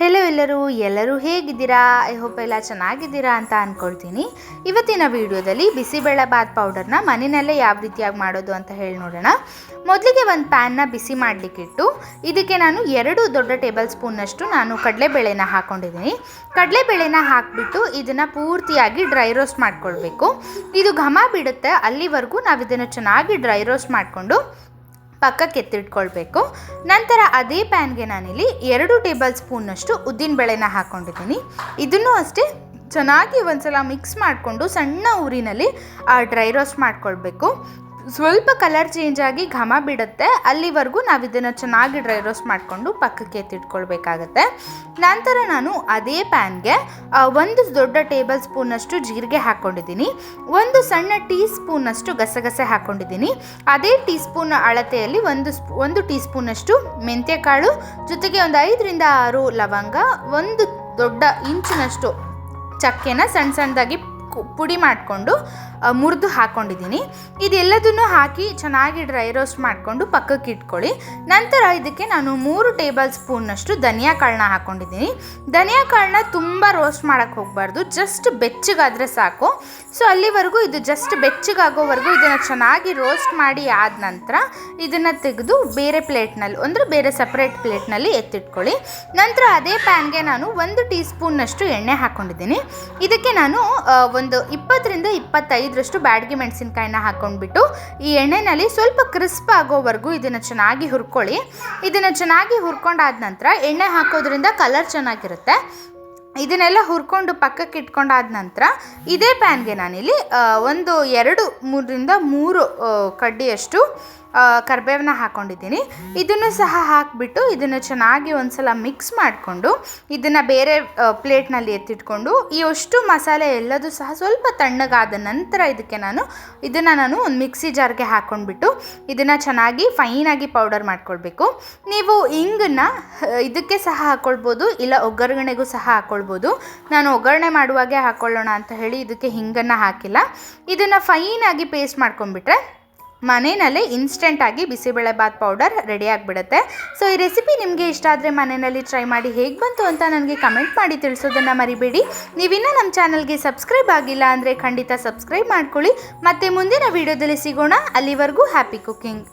Hello ಎಲ್ಲರೂ ಎಲ್ಲರೂ ಹೇಗಿದ್ದೀರಾ? ಐ ಹೋಪ್ ಎಲ್ಲ ಚೆನ್ನಾಗಿದ್ದೀರಾ ಅಂತ ಅಂದ್ಕೊಳ್ತೀನಿ ಇವತ್ತಿನ ವಿಡಿಯೋದಲ್ಲಿ ಬಿಸಿಬೇಳೆ ಬಾತ್ ಪೌಡರ್ನ ಮನೆಯಲ್ಲೇ ಯಾವ ರೀತಿಯಾಗಿ ಮಾಡೋದು ಅಂತ ಹೇಳಿ ನೋಡೋಣ. ಮೊದಲಿಗೆ ಒಂದು ಪ್ಯಾನ್ನ ಬಿಸಿ ಮಾಡಲಿಕ್ಕಿಟ್ಟು, ಇದಕ್ಕೆ ನಾನು ಎರಡು ದೊಡ್ಡ ಟೇಬಲ್ ಸ್ಪೂನ್ನಷ್ಟು ನಾನು ಕಡಲೆಬೇಳೆನ ಹಾಕ್ಕೊಂಡಿದ್ದೀನಿ ಕಡಲೆಬೇಳೆನ ಹಾಕಿಬಿಟ್ಟು ಇದನ್ನು ಪೂರ್ತಿಯಾಗಿ ಡ್ರೈ ರೋಸ್ಟ್ ಮಾಡ್ಕೊಳ್ಬೇಕು. ಇದು ಘಮ ಬಿಡುತ್ತೆ, ಅಲ್ಲಿವರೆಗೂ ನಾವು ಇದನ್ನು ಚೆನ್ನಾಗಿ ಡ್ರೈ ರೋಸ್ಟ್ ಮಾಡಿಕೊಂಡು ಪಕ್ಕಕ್ಕೆ ಎತ್ತಿಟ್ಕೊಳ್ಬೇಕು ನಂತರ ಅದೇ ಪ್ಯಾನ್ಗೆ ನಾನಿಲ್ಲಿ ಎರಡು ಟೇಬಲ್ ಸ್ಪೂನ್ನಷ್ಟು ಉದ್ದಿನಬೇಳೆನ ಹಾಕ್ಕೊಂಡಿದ್ದೀನಿ ಇದನ್ನು ಅಷ್ಟೇ ಚೆನ್ನಾಗಿ ಒಂದ್ಸಲ ಮಿಕ್ಸ್ ಮಾಡಿಕೊಂಡು ಸಣ್ಣ ಊರಿನಲ್ಲಿ ಡ್ರೈ ರೋಸ್ಟ್ ಮಾಡ್ಕೊಳ್ಬೇಕು. ಸ್ವಲ್ಪ ಕಲರ್ ಚೇಂಜ್ ಆಗಿ ಘಮ ಬಿಡುತ್ತೆ. ಅಲ್ಲಿವರೆಗೂ ನಾವು ಇದನ್ನು ಚೆನ್ನಾಗಿ ಡ್ರೈ ರೋಸ್ಟ್ ಮಾಡಿಕೊಂಡು ಪಕ್ಕಕ್ಕೆ ಎತ್ತಿಟ್ಕೊಳ್ಬೇಕಾಗತ್ತೆ. ನಂತರ ನಾನು ಅದೇ ಪ್ಯಾನ್ಗೆ ಒಂದು ದೊಡ್ಡ ಟೇಬಲ್ ಸ್ಪೂನಷ್ಟು ಜೀರಿಗೆ ಹಾಕ್ಕೊಂಡಿದ್ದೀನಿ ಒಂದು ಸಣ್ಣ ಟೀ ಸ್ಪೂನಷ್ಟು ಗಸಗಸೆ ಹಾಕ್ಕೊಂಡಿದ್ದೀನಿ ಅದೇ ಟೀ ಸ್ಪೂನ್ ಅಳತೆಯಲ್ಲಿ ಒಂದು ಸ್ಪೂ ಒಂದು ಟೀ ಸ್ಪೂನಷ್ಟು ಮೆಂತ್ಯಕಾಳು, ಜೊತೆಗೆ ಒಂದು ಐದರಿಂದ ಆರು ಲವಂಗ, ಒಂದು ದೊಡ್ಡ ಇಂಚಿನಷ್ಟು ಚಕ್ಕೆನ ಸಣ್ಣ ಸಣ್ಣದಾಗಿ ಪುಡಿ ಮಾಡಿಕೊಂಡು ಮುರಿದು ಹಾಕ್ಕೊಂಡಿದ್ದೀನಿ ಇದೆಲ್ಲದನ್ನು ಹಾಕಿ ಚೆನ್ನಾಗಿ ಡ್ರೈ ರೋಸ್ಟ್ ಮಾಡಿಕೊಂಡು ಪಕ್ಕಕ್ಕೆ ಇಟ್ಕೊಳ್ಳಿ. ನಂತರ ಇದಕ್ಕೆ ನಾನು ಮೂರು ಟೇಬಲ್ ಸ್ಪೂನ್ನಷ್ಟು ಧನಿಯಾ ಕಾಳನ್ನ ಹಾಕ್ಕೊಂಡಿದ್ದೀನಿ ಧನಿಯಾ ಕಾಳನ್ನ ತುಂಬ ರೋಸ್ಟ್ ಮಾಡೋಕ್ಕೆ ಹೋಗಬಾರ್ದು. ಜಸ್ಟ್ ಬೆಚ್ಚಗಾದರೆ ಸಾಕು. ಸೊ ಅಲ್ಲಿವರೆಗೂ ಇದು ಜಸ್ಟ್ ಬೆಚ್ಚಗಾಗೋವರೆಗೂ ಇದನ್ನು ಚೆನ್ನಾಗಿ ರೋಸ್ಟ್ ಮಾಡಿ ಆದ ನಂತರ ಇದನ್ನು ತೆಗೆದು ಬೇರೆ ಪ್ಲೇಟ್ನಲ್ಲಿ, ಅಂದರೆ ಬೇರೆ ಸಪ್ರೇಟ್ ಪ್ಲೇಟ್ನಲ್ಲಿ ಎತ್ತಿಟ್ಕೊಳ್ಳಿ. ನಂತರ ಅದೇ ಪ್ಯಾನ್ಗೆ ನಾನು ಒಂದು ಟೀ ಸ್ಪೂನ್ನಷ್ಟು ಎಣ್ಣೆ ಹಾಕ್ಕೊಂಡಿದ್ದೀನಿ ಇದಕ್ಕೆ ನಾನು ಒಂದು ಇಪ್ಪತ್ತರಿಂದ ಇಪ್ಪತ್ತೈದರಷ್ಟು ಬ್ಯಾಡಗಿ ಮೆಣಸಿನ್ಕಾಯಿನ ಹಾಕ್ಕೊಂಡ್ಬಿಟ್ಟು ಈ ಎಣ್ಣೆನಲ್ಲಿ ಸ್ವಲ್ಪ ಕ್ರಿಸ್ಪ್ ಆಗೋವರೆಗೂ ಇದನ್ನು ಚೆನ್ನಾಗಿ ಹುರ್ಕೊಳ್ಳಿ. ಇದನ್ನು ಚೆನ್ನಾಗಿ ಹುರ್ಕೊಂಡಾದ ನಂತರ ಎಣ್ಣೆ ಹಾಕೋದ್ರಿಂದ ಕಲರ್ ಚೆನ್ನಾಗಿರುತ್ತೆ. ಇದನ್ನೆಲ್ಲ ಹುರ್ಕೊಂಡು ಪಕ್ಕಕ್ಕೆ ಇಟ್ಕೊಂಡಾದ ನಂತರ ಇದೇ ಪ್ಯಾನ್ಗೆ ನಾನಿಲ್ಲಿ ಒಂದು ಎರಡು ಮೂರರಿಂದ ಮೂರು ಕಡ್ಡಿಯಷ್ಟು ಕರ್ಬೇವನ್ನ ಹಾಕ್ಕೊಂಡಿದ್ದೀನಿ ಇದನ್ನು ಸಹ ಹಾಕಿಬಿಟ್ಟು ಇದನ್ನು ಚೆನ್ನಾಗಿ ಒಂದ್ಸಲ ಮಿಕ್ಸ್ ಮಾಡಿಕೊಂಡು ಇದನ್ನು ಬೇರೆ ಪ್ಲೇಟ್ನಲ್ಲಿ ಎತ್ತಿಟ್ಕೊಂಡು ಈ ಅಷ್ಟು ಮಸಾಲೆ ಎಲ್ಲದೂ ಸಹ ಸ್ವಲ್ಪ ತಣ್ಣಗಾದ ನಂತರ ಇದಕ್ಕೆ ನಾನು, ಇದನ್ನು ನಾನು ಒಂದು ಮಿಕ್ಸಿ ಜಾರ್ಗೆ ಹಾಕ್ಕೊಂಡ್ಬಿಟ್ಟು ಇದನ್ನು ಚೆನ್ನಾಗಿ ಫೈನಾಗಿ ಪೌಡರ್ ಮಾಡ್ಕೊಳ್ಬೇಕು. ನೀವು ಇಂಗನ್ನ ಇದಕ್ಕೆ ಸಹ ಹಾಕ್ಕೊಳ್ಬೋದು ಇಲ್ಲ ಒಗ್ಗರಣೆಗೂ ಸಹ ಹಾಕ್ಕೊಳ್ಬೋದು ನಾನು ಒಗ್ಗರಣೆ ಮಾಡುವಾಗೆ ಹಾಕ್ಕೊಳ್ಳೋಣ ಅಂತ ಹೇಳಿ ಇದಕ್ಕೆ ಹಿಂಗನ್ನು ಹಾಕಿಲ್ಲ. ಇದನ್ನು ಫೈನಾಗಿ ಪೇಸ್ಟ್ ಮಾಡ್ಕೊಂಡ್ಬಿಟ್ರೆ ಮನೆಯಲ್ಲೇ ಇನ್ಸ್ಟೆಂಟಾಗಿ ಬಿಸಿಬೇಳೆಬಾತ್ ಪೌಡರ್ ರೆಡಿ ಆಗಿಬಿಡುತ್ತೆ. ಸೊ ಈ ರೆಸಿಪಿ ನಿಮಗೆ ಇಷ್ಟ ಆದರೆ ಮನೆಯಲ್ಲಿ ಟ್ರೈ ಮಾಡಿ ಹೇಗೆ ಬಂತು ಅಂತ ನನಗೆ ಕಮೆಂಟ್ ಮಾಡಿ ತಿಳಿಸೋದನ್ನು ಮರಿಬೇಡಿ. ನೀವಿನ್ನೂ ನಮ್ಮ ಚಾನಲ್ಗೆ ಸಬ್ಸ್ಕ್ರೈಬ್ ಆಗಿಲ್ಲ ಅಂದರೆ ಖಂಡಿತ ಸಬ್ಸ್ಕ್ರೈಬ್ ಮಾಡ್ಕೊಳ್ಳಿ. ಮತ್ತು ಮುಂದಿನ ವೀಡಿಯೋದಲ್ಲಿ ಸಿಗೋಣ. ಅಲ್ಲಿವರೆಗೂ ಹ್ಯಾಪಿ ಕುಕ್ಕಿಂಗ್